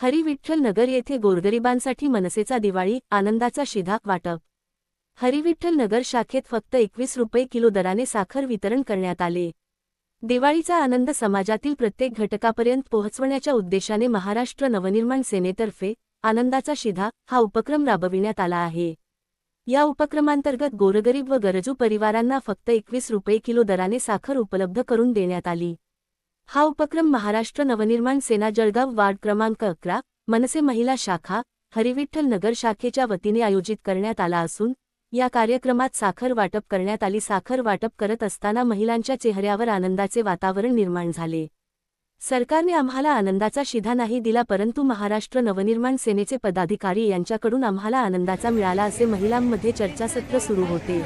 हरिविठ्ठल नगर येथे गोरगरिबांसाठी मनसेचा दिवाळी आनंदाचा शिधाक वाटप. हरिविठ्ठल नगर शाखेत फक्त एकवीस रुपये किलो दराने साखर वितरण करण्यात आले. दिवाळीचा आनंद समाजातील प्रत्येक घटकापर्यंत पोहोचवण्याच्या उद्देशाने महाराष्ट्र नवनिर्माण सेनेतर्फे आनंदाचा शिधा हा उपक्रम राबविण्यात आला आहे. या उपक्रमांतर्गत गोरगरीब व गरजू परिवारांना फक्त एकवीस रुपये किलो दराने साखर उपलब्ध करून देण्यात आली. हा उपक्रम महाराष्ट्र नवनिर्माण सेना जळगाव वार्ड क्रमांक अकरा मनसे महिला शाखा हरिविठ्ठल नगर शाखेच्या वतीने आयोजित करण्यात आला असून या कार्यक्रमात साखर वाटप करण्यात आली. साखर वाटप करत असताना महिलांच्या चेहऱ्यावर आनंदाचे वातावरण निर्माण झाले. सरकारने आम्हाला आनंदाचा शिधा नाही दिला परंतु महाराष्ट्र नवनिर्माण सेनेचे पदाधिकारी यांच्याकडून आम्हाला आनंदाचा मिळाला असे महिलांमध्ये चर्चासत्र सुरू होते.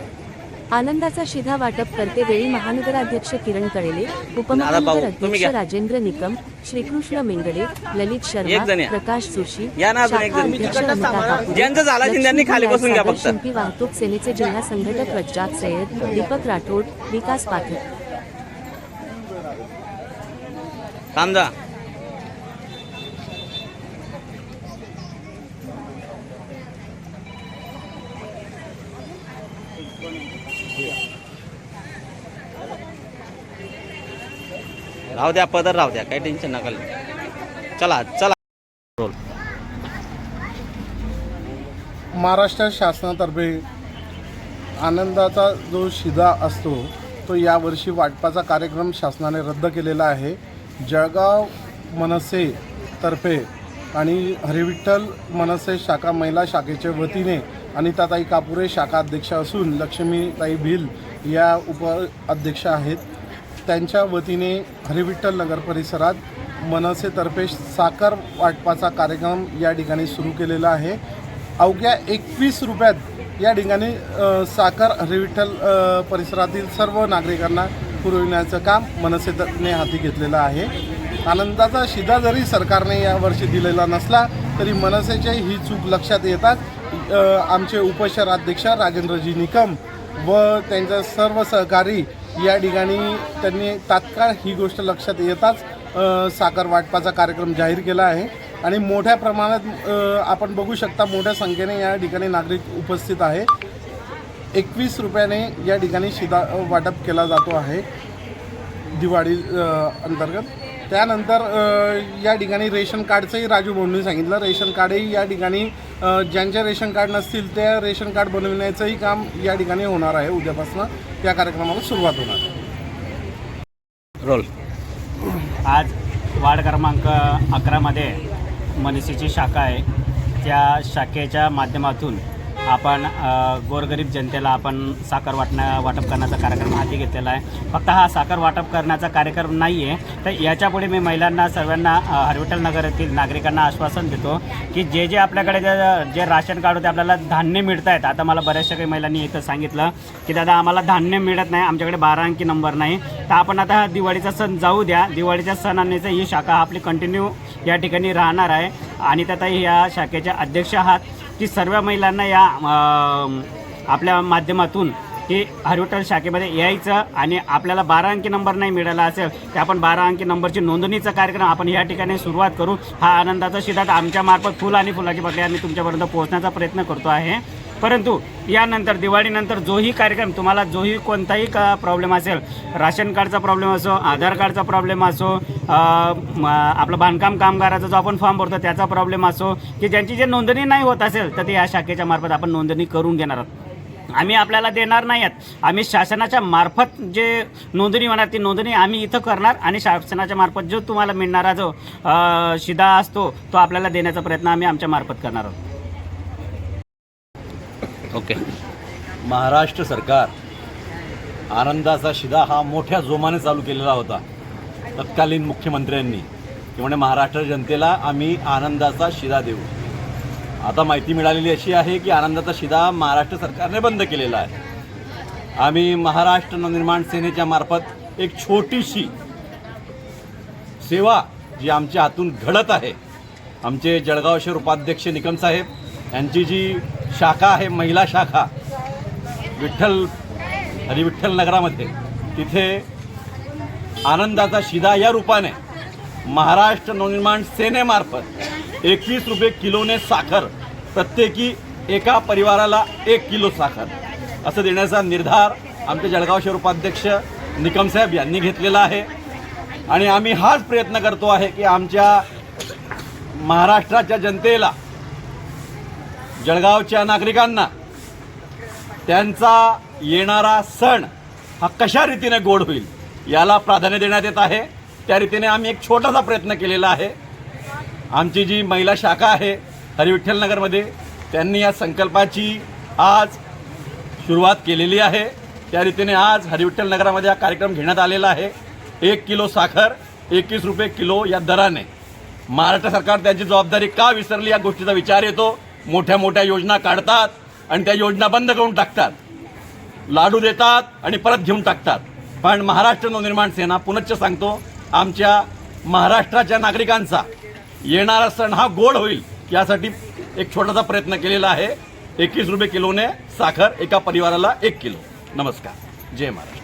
आनंदाचा शिधा वाटप करते वेळी महानगराध्यक्ष किरण कळेले उपमहानगर अध्यक्ष. राजेंद्र निकम श्रीकृष्ण मेंगडे ललित शर्मा. प्रकाश जोशी. शिंपी वाहतूक सेनेचे जिल्हा संघटक रज्जाक सय्यद दीपक राठोड विकास पाठक राहू द्या पदर राहू द्या काही टेन्शन नका चला चला. रोल महाराष्ट्र शासनातर्फे आनंदाचा जो शिदा असतो तो यावर्षी वाटपाचा कार्यक्रम शासनाने रद्द केलेला आहे. जळगाव मनसे तर्फे आणि हरिविठ्ठल मनसे शाखा महिला शाखेच्या वतीने अनिताताई कापुरे शाखा अध्यक्ष असून लक्ष्मीताई भिल या उप अध्यक्ष आहेत. त्यांच्या वतीने हरिविठ्ठल नगर परिसरात मनसेतर्फे साखर वाटपाचा कार्यक्रम या ठिकाणी सुरू केलेला आहे. अवघ्या एकवीस रुपयात या ठिकाणी साखर हरिविठ्ठल परिसरातील सर्व नागरिकांना पुरविण्याचं काम मनसेने हाती घेतलेलं आहे. आनंदाचा शिधा जरी सरकारने यावर्षी दिलेला नसला तरी मनसेचे ही चूक लक्षात येतात आमचे उपशहराध्यक्ष राजेंद्रजी निकम व त्यांच्या सर्व सहकारी या ठिकाणी त्यांनी तात्काळ ही गोष्ट लक्षात येताच साखर वाटपाचा कार्यक्रम जाहीर केला आहे. आणि मोठ्या प्रमाणात आपण बघू शकता मोठ्या संख्येने या ठिकाणी नागरिक उपस्थित आहे. एकवीस रुपयाने या ठिकाणी शिदा वाटप केला जातो आहे दिवाळी अंतर्गत. त्यानंतर या ठिकाणी रेशन कार्डचंही राजू भाऊंनी सांगितलं. रेशन कार्डही या ठिकाणी अ, ज्यांचे रेशन कार्ड नसतील त्या रेशन कार्ड बनविण्याचंही काम या ठिकाणी होणार आहे. उद्यापासून या कार्यक्रमाला सुरुवात होणार. आहे रोल. आज वार्ड क्रमांक अकरामध्ये मनसेची शाखा आहे. त्या शाखेच्या माध्यमातून आपण गोरगरीब जनतेला आपण साखर वाटण्या वाटप करण्याचा कार्यक्रम हाती घेतलेला आहे. फक्त हा साखर वाटप करण्याचा कार्यक्रम नाही आहे तर याच्यापुढे मी महिलांना सर्वांना हरविठल नगर येथील नागरिकांना आश्वासन देतो की जे जे आपल्याकडे जे जे राशन कार्ड होते आपल्याला धान्य मिळत आहेत आता मला बऱ्याचशा काही महिलांनी इथं सांगितलं की दादा आम्हाला धान्य मिळत नाही आमच्याकडे बारा अंकी नंबर नाही. तर आपण आता हा दिवाळीचा सण जाऊ द्या. दिवाळीच्या सणांनीचं ही शाखा आपली कंटिन्यू या ठिकाणी राहणार आहे आणि त्यात या शाखेच्या अध्यक्ष आहात. की सर्व महिलांना या आपल्या माध्यमातून की हरिवटल शाखेमध्ये यायचं आणि आपल्याला बारा अंकी नंबर नाही मिळाला असेल तर आपण बारा अंकी नंबरची नोंदणीचा कार्यक्रम आपण या ठिकाणी सुरुवात करू. हा आनंदाचा शिधात आमच्या मार्फत फुल आणि फुलाची बाटली आम्ही तुमच्यापर्यंत पोहोचण्याचा प्रयत्न करतो आहे. परंतु यानंतर दिवाळीनंतर जोही कार्यक्रम तुम्हाला जोही कोणताही का प्रॉब्लेम असेल राशन कार्डचा प्रॉब्लेम असो आधार कार्डचा प्रॉब्लेम असो आपलं बांधकाम कामगाराचा जो आपण फॉर्म भरतो त्याचा प्रॉब्लेम असो की ज्यांची जे नोंदणी नाही होत असेल तर ते या शाखेच्या मार्फत आपण नोंदणी करून घेणार आहोत. आम्ही आपल्याला देणार नाही आहेत. आम्ही शासनाच्या मार्फत जे नोंदणी होणार ती नोंदणी आम्ही इथं करणार आणि शासनाच्या मार्फत जो तुम्हाला मिळणारा जो शिदा शिधा असतो तो आपल्याला देण्याचा प्रयत्न आम्ही आमच्या मार्फत करणार आहोत. ओके. महाराष्ट्र सरकार आनंदाचा शिदा हा मोठ्या जोमाने चालू केलेला होता. तत्कालीन मुख्यमंत्र्यांनी. की म्हणे महाराष्ट्र जनतेला आम्ही आनंदाचा शिदा देऊ. आता माहिती मिळालेली अशी आहे की आनंदाचा शिदा महाराष्ट्र सरकारने बंद केलेला आहे. आम्ही महाराष्ट्र नवनिर्माण सेनेच्या मार्फत एक छोटीशी सेवा जी आमच्या हातून घडत आहे. आमचे जळगाव शहर उपाध्यक्ष निकम साहेब यांची जी शाखा आहे महिला शाखा. विठ्ठल हरिविठ्ठल नगरामध्ये. तिथे आनंदाचा शिदा या रूपाने महाराष्ट्र नवनिर्माण सेनेमार्फत एकवीस रुपये किलोने साखर प्रत्येकी एका परिवाराला एक किलो साखर. असं देण्याचा निर्धार आमचे जळगाव शहर उपाध्यक्ष निकमसाहेब यांनी घेतलेला आहे. आणि आम्ही हाच प्रयत्न करतो आहे की आमच्या महाराष्ट्राच्या जनतेला जळगावच्या नागरिकांना त्यांचा येणारा सण हा कशा रीतीने गोड होईल याला प्राधान्य देण्यात येत आहे. त्या रीतीने आम्ही एक छोटासा प्रयत्न केलेला आहे. आमची जी महिला शाखा आहे हरिविठ्ठलनगरमध्ये त्यांनी या संकल्पाची आज सुरुवात केलेली आहे. त्या रीतीने आज हरिविठ्ठल नगरामध्ये हा कार्यक्रम घेण्यात आलेला आहे. एक किलो साखर एकवीस रुपये किलो या दराने. महाराष्ट्र सरकार त्यांची जबाबदारी का विसरली या गोष्टीचा विचार येतो? मोठ्या मोठ्या योजना काढतात आणि त्या योजना बंद करून टाकतात. लाडू देतात आणि परत घेऊन टाकतात. पण महाराष्ट्र नवनिर्माण सेना पुनश्च सांगतो आमच्या महाराष्ट्राच्या नागरिकांचा येणारा सण हा गोड होईल यासाठी एक छोटासा प्रयत्न केलेला आहे. एकवीस रुपये किलोने साखर एका परिवाराला एक किलो. नमस्कार. जय महाराष्ट्र.